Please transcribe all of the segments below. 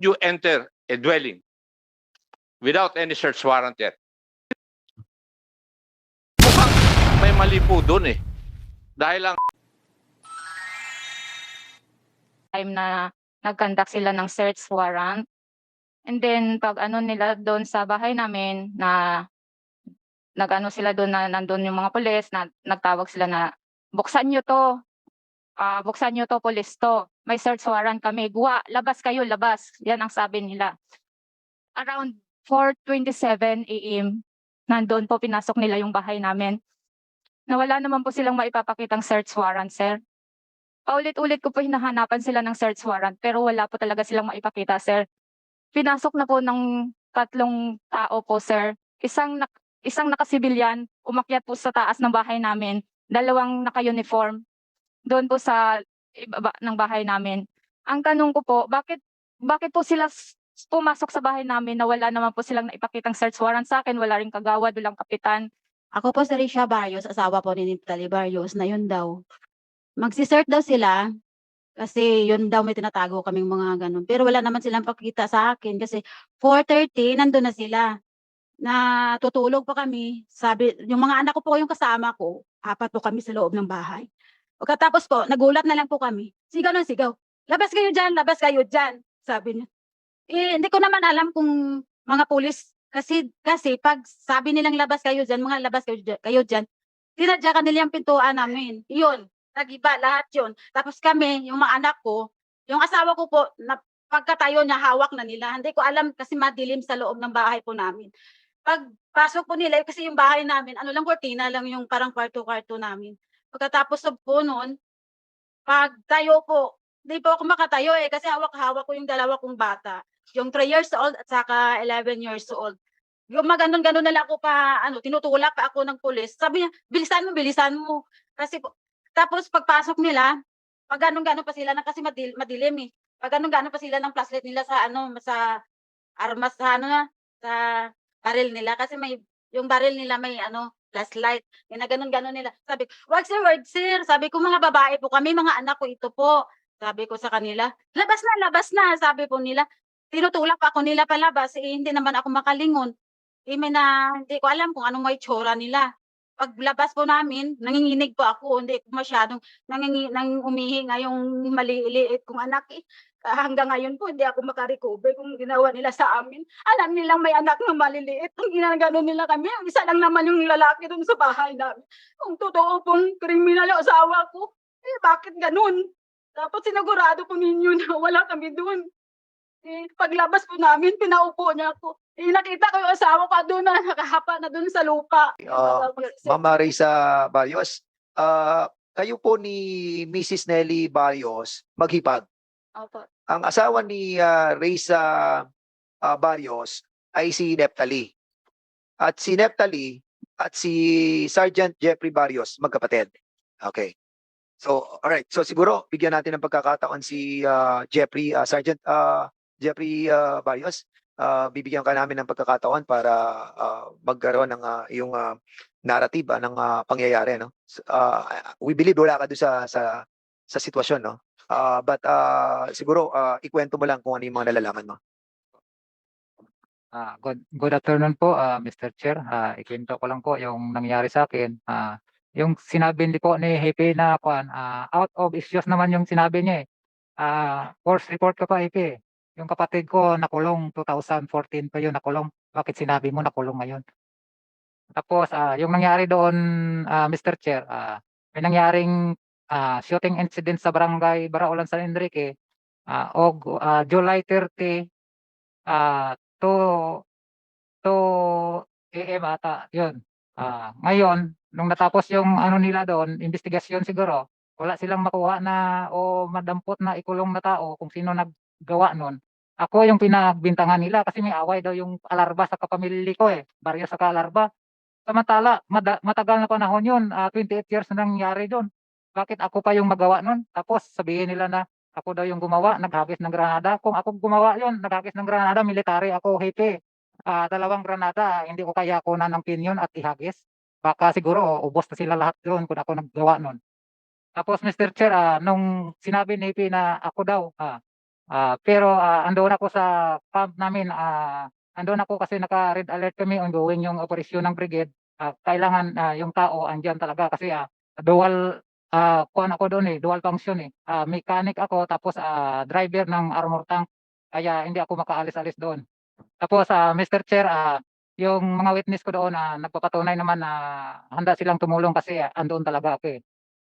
you enter a dwelling without any search warrant yet? Mukhang may mali po doon eh. Dahil ang time na nag-conduct sila ng search warrant. And then pag ano nila doon sa bahay namin na nag-ano sila doon na nandun yung mga pulis na nagtawag sila na buksan nyo to. Ah, buksan nyo to, pulis to. May search warrant kami. Guwa, labas kayo, labas. Yan ang sabi nila. Around 4.27 a.m., nandun po pinasok nila yung bahay namin. Nawala naman po silang maipapakitang search warrant, sir. Paulit-ulit ko po hinahanapan sila ng search warrant pero wala po talaga silang maipakita, sir. Pinasok na po ng tatlong tao po, sir. Isang nak isang nakasibilyan, umakyat po sa taas ng bahay namin, dalawang naka-uniform doon po sa ibaba ng bahay namin. Ang tanong ko po, bakit bakit po sila pumasok sa bahay namin na wala naman po silang naipakitang search warrant sa akin, wala ring kagawad, walang kapitan. Ako po si Risha Barrios, asawa po ni Niptali Barrios, na yun daw. Magsisert daw sila kasi yun daw may tinatago kaming mga ganun. Pero wala naman silang pakita sa akin kasi 4.30 nandun na sila. Na tutulog pa kami. Sabi, yung mga anak ko po yung kasama ko, apat po kami sa loob ng bahay. Pagkatapos po, nagulat na lang po kami. Sigaw ng sigaw. Labas kayo dyan, labas kayo dyan. Sabi niya. Eh, hindi ko naman alam kung mga pulis kasi kasi pag sabi nilang labas kayo diyan, mga labas kayo kayo diyan. Tinadya kanila yung pintuan namin. Iyon, nagiba lahat 'yon. Tapos kami, yung mga anak ko, yung asawa ko po, na, pagkatayo niya hawak na nila. Hindi ko alam kasi madilim sa loob ng bahay po namin. Pag pasok po nila, kasi yung bahay namin, ano lang cortina lang yung parang kwarto-kwarto namin. Pagkatapos po noon, pag tayo po, hindi po ako makatayo eh kasi hawak-hawak ko yung dalawa kong bata. Yung 3 years old at saka 11 years old. Yung maganon-ganon na lang ako pa, ano, tinutulak pa ako ng pulis. Sabi niya, bilisan mo, bilisan mo. Kasi po, tapos pagpasok nila, pag ganon-ganon pa sila, na kasi madil, madilim eh. Pag ganon-ganon pa sila ng flashlight nila sa ano, sa armas, sa ano na, sa baril nila. Kasi may, yung baril nila may ano, flashlight. Yung ganon-ganon nila. Sabi, wag sir, wag sir. Sabi ko, mga babae po kami, mga anak ko ito po. Sabi ko sa kanila, labas na, labas na. Sabi po nila, tinutulak ako nila palabas, eh, hindi naman ako makalingon. Eh, may na, hindi ko alam kung anong may tsura nila. Paglabas po namin, nanginginig po ako, hindi ko masyadong nangingi, nang umihi nga yung maliliit kong anak. Eh. Ah, Hanggang ngayon po, hindi ako makarecover kung ginawa nila sa amin. Alam nilang may anak na maliliit. Ang ginagano nila kami, ang isa lang naman yung lalaki dun sa bahay namin. Kung totoo pong kriminal yung asawa ko, eh bakit ganun? Tapos sinigurado po ninyo na wala kami dun. Eh, paglabas po namin, pinaupo niya ako. Eh, nakita ko yung asawa ko doon na nakahapa na doon sa lupa. Ah, Mama Risa Barrios, ah, kayo po ni Mrs. Nelly Barrios maghipag. Opo. Ang asawa ni ah, Risa ah, Barrios ay si Neptali. At si Neptali at si Sergeant Jeffrey Barrios magkapatid. Okay. So, alright. So siguro bigyan natin ng pagkakataon si ah, Jeffrey, ah, Sergeant ah, Jeffrey ah, Barrios. Ah, bibigyan ka namin ng pagkakataon para ah, magkaroon ng ah, yung ah, narrative ah, ng ah, pangyayari no. Ah, we believe wala ka doon sa sa sa sitwasyon no. Ah, but ah, siguro ah, ikwento mo lang kung ano yung mga nalalaman mo. Ah, good good afternoon po, ah, Mr. Chair. Ah, ikwento ko lang po yung nangyari sa akin. Ah, yung sinabi ni po ni Hepe na kuan, ah, out of issues naman yung sinabi niya eh. Ah, force report ko pa Hepe. Yung kapatid ko nakulong 2014 pa yun nakulong. Bakit sinabi mo nakulong ngayon? Tapos ah, yung nangyari doon, ah, Mr. Chair, ah, may nangyaring ah, shooting incident sa barangay Baraulan San Enrique ah, og ah, July 30 ah, to to AM ata yun. Ah, ngayon nung natapos yung ano nila doon, investigasyon siguro, wala silang makuha na o madampot na ikulong na tao kung sino naggawa nun. Ako yung pinagbintangan nila kasi may away daw yung alarba sa kapamilya ko eh, baryo sa alarba. Samantala, matagal na panahon yun, ah, 28 years na nangyari doon. Bakit ako pa yung magawa nun? Tapos sabihin nila na ako daw yung gumawa, naghagis ng granada. Kung ako gumawa yun, naghagis ng granada, military ako, hepe. Ah, dalawang granada, hindi ko kaya kunan ng pinyon at ihagis. Baka siguro ubos na sila lahat doon kung ako naggawa nun. Tapos Mr. Chair, ah, nung sinabi ni Hepe na ako daw, ah, Ah, pero ah, andun ako sa camp namin, ah, andun ako kasi naka-red alert kami ongoing yung operasyon ng brigade. Ah, kailangan ah, yung tao andyan talaga kasi ah, dual ah kuan ako doon eh, dual function eh. Ah, mechanic ako tapos ah, driver ng armor tank. Kaya hindi ako makaalis-alis doon. Tapos ah, Mr. Chair, ah, yung mga witness ko doon ah, nagpapatunay naman na handa silang tumulong kasi ah, andoon talaga ako eh.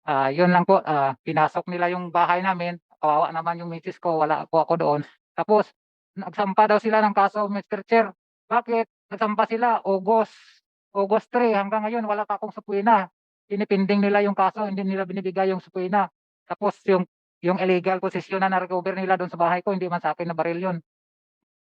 Ah, yun lang po, ah, pinasok nila yung bahay namin. Kawawa naman yung misis ko, wala po ako doon. Tapos nagsampa daw sila ng kaso, Mr. Chair. Bakit? Nagsampa sila August August 3 hanggang ngayon wala pa akong supuina. Pinipinding nila yung kaso, hindi nila binibigay yung supuina. Tapos yung yung illegal possession na na-recover nila doon sa bahay ko, hindi man sa akin na baril yun.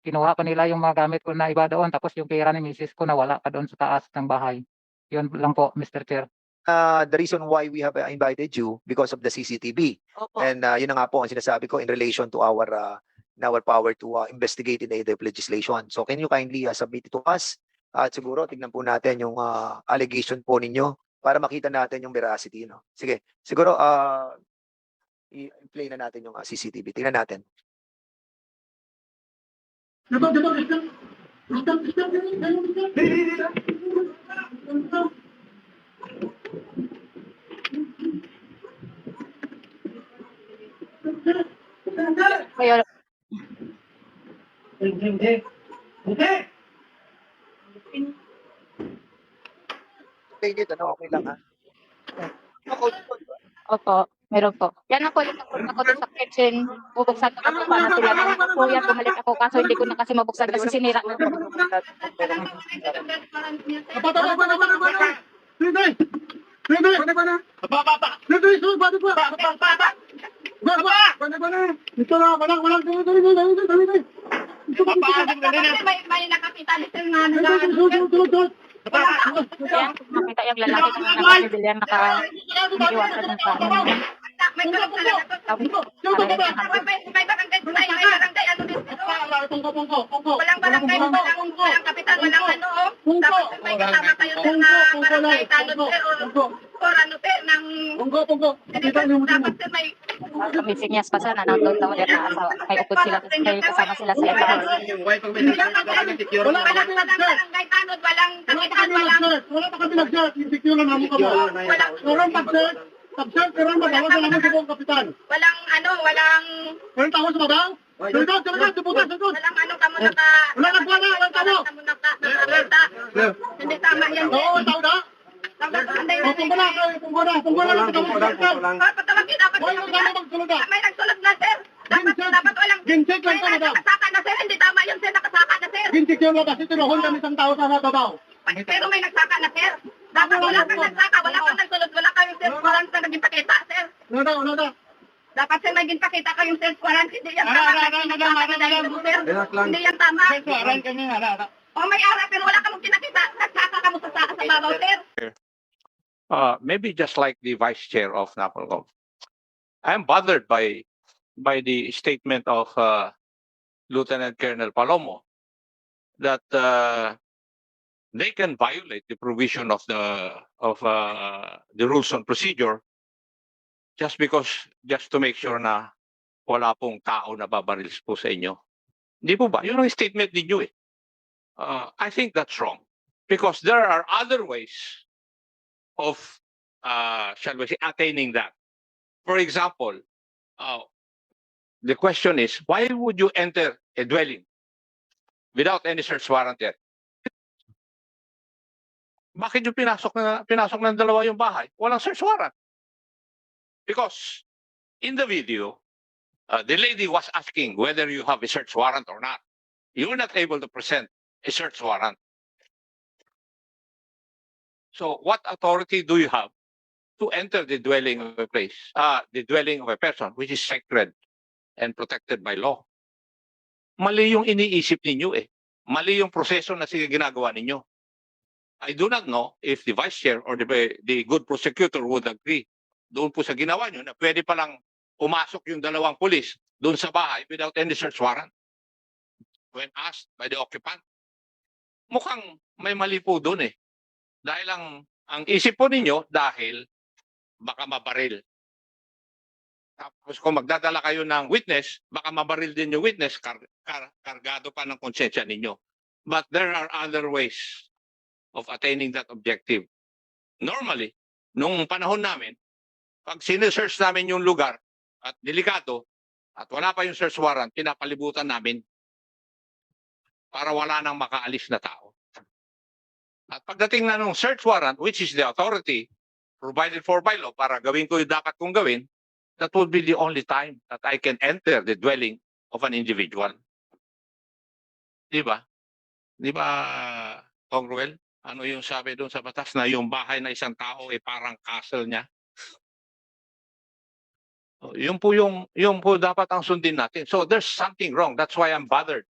Kinuha pa nila yung mga gamit ko na iba doon, tapos yung pera ni misis ko na wala pa doon sa taas ng bahay. Yun lang po, Mr. Chair. Uh, the reason why we have uh, invited you because of the CCTV. Opo. And uh, yun na nga po ang sinasabi ko in relation to our uh, in our power to uh, investigate in aid of legislation. So can you kindly uh, submit it to us? At siguro tignan po natin yung uh, allegation po ninyo para makita natin yung veracity. No? Sige, siguro uh, i-play na natin yung uh, CCTV. Tingnan natin. Kaya Okay, dito, no? okay lang ha. Opo, meron po. Yan ako, ulit ako, ako doon sa kitchen. Bubuksan ko ako para sila ng kuya. Bumalik ako kaso hindi ko na kasi mabuksan kasi sinira ko. May, may nakapitalism na Yan, kung makita yung lalaki na nakasibil yan, naka iwasan ng sa ano. May tulog talaga to. May may barangay may barangay ano din. Walang barangay, walang, kapitan, walang ano. oh. Tapos may kasama kayo sir na barangay talon or ano ng dapat may Kami sinyas pa sana, nandun daw ulit na asawa. May upod sila, may kasama sila sa FIS. walang walang barangay tanod, walang kapitan, walang Wala pa kami nag-share, insecure na namin kamo. walang Meron pag-share, pag-share, pero madalas na namin sa buong kapitan. walang ano, walang Meron tao sa babaw? Sundot, sundot, subukan, sundot. walang ano kamo naka Wala nagwala, wala tao. kamo naka nakakita. Hindi tama yan. Oo, wala tao na. Tama hindi O, kung wala, eh, kung wala, kung wala, lang, kung wala, kung wala. Ah, patawagin dapat Wala yung nang magsulod na. May nagsulot na sir. Dapat Gincheck. dapat walang Gincheck lang ka, madam. nakasaka na sir. Hindi tama yun sir. Nakasaka na sir. Insecure na kasi tinuhon kami isang tao sa babaw. Pero may nagsaka na sir. Dapat wala kang nagsaka. Wala kang nagsulot. Wala kang sir. Warrant na naging pakita sir. Wala na. Dapat sir naging pakita kayong sir. Warrant. Hindi yan tama. ara, ara, madam, ara, madam. Hindi yan tama. Sir, aran kami, ara, ara. O may ara pero wala kang kinakita. Nagsaka ka mo sa sa sa babaw sir. uh, maybe just like the vice chair of NAPOLCOM. I am bothered by by the statement of uh, Lieutenant Colonel Palomo that uh, they can violate the provision of the of uh, the rules on procedure just because just to make sure na wala pong tao na babarils po sa inyo. Hindi po ba? Yun ang statement ninyo eh. Uh, I think that's wrong because there are other ways of, uh, shall we say, attaining that. For example, uh, the question is, why would you enter a dwelling without any search warrant yet? Bakit yung pinasok na pinasok ng dalawa yung bahay? Walang search warrant. Because in the video, uh, the lady was asking whether you have a search warrant or not. You were not able to present a search warrant. So what authority do you have to enter the dwelling of a place, uh, the dwelling of a person, which is sacred and protected by law? Mali yung iniisip ninyo eh. Mali yung proseso na sige ginagawa ninyo. I do not know if the vice chair or the, the good prosecutor would agree doon po sa ginawa nyo na pwede palang pumasok yung dalawang pulis doon sa bahay without any search warrant when asked by the occupant. Mukhang may mali po doon eh. Dahil ang ang isip po ninyo dahil baka mabaril. Tapos kung magdadala kayo ng witness, baka mabaril din yung witness, kar- kar- kargado pa ng konsensya ninyo. But there are other ways of attaining that objective. Normally, nung panahon namin, pag sinesearch namin yung lugar at delikado, at wala pa yung search warrant, pinapalibutan namin para wala nang makaalis na tao. At pagdating na nung search warrant, which is the authority provided for by law para gawin ko yung dapat kong gawin, that would be the only time that I can enter the dwelling of an individual. Di ba? Di ba, Kong Ruel? Ano yung sabi doon sa batas na yung bahay na isang tao ay parang castle niya? Yun po yung, yung po dapat ang sundin natin. So there's something wrong. That's why I'm bothered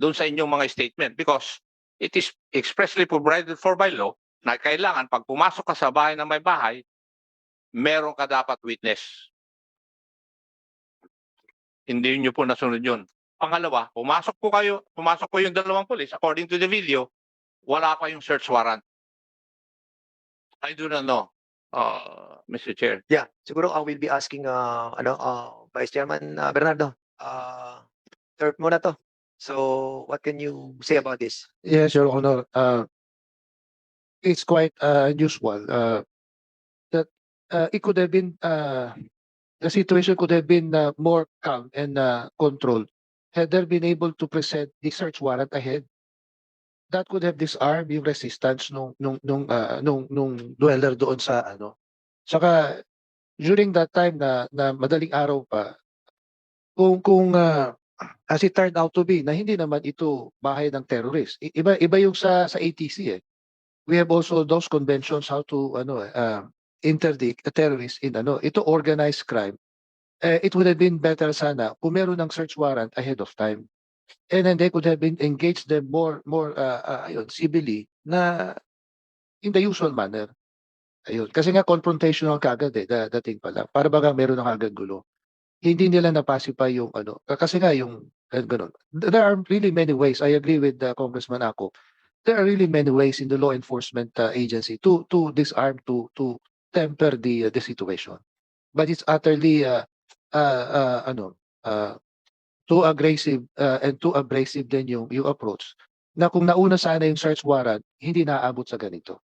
doon sa inyong mga statement because it is expressly provided for by law na kailangan pag pumasok ka sa bahay na may bahay, meron ka dapat witness. Hindi nyo po nasunod yun. Pangalawa, pumasok po kayo, pumasok po yung dalawang polis, according to the video, wala pa yung search warrant. I do not know, uh, Mr. Chair. Yeah, siguro I will be asking uh, ano uh, Vice Chairman uh, Bernardo. Uh, third muna to. So what can you say about this? Yes, Your Honor. Uh, it's quite uh, unusual uh, that uh, it could have been uh, the situation could have been uh, more calm and uh, controlled had there been able to present the search warrant ahead. That could have disarmed yung resistance nung nung nung uh, nung nung dweller doon sa ano. Saka during that time na na madaling araw pa kung kung uh, as it turned out to be na hindi naman ito bahay ng terrorist. Iba iba yung sa sa ATC eh. We have also those conventions how to ano eh, uh, interdict a terrorist in ano ito organized crime. Eh, it would have been better sana kung meron ng search warrant ahead of time. And then they could have been engaged them more more uh, uh, ayun, civilly na in the usual manner. Ayun. Kasi nga confrontational kagad eh, da, dating pa lang. Para baga meron ng agad gulo hindi nila napasipay yung ano kasi nga yung gan- ganun. Th- There are really many ways. I agree with uh, Congressman Ako. There are really many ways in the law enforcement uh, agency to to disarm to to temper the uh, the situation. But it's utterly uh, uh, uh, ano uh, too aggressive uh, and too abrasive din yung yung approach na kung nauna sana yung search warrant hindi naaabot sa ganito.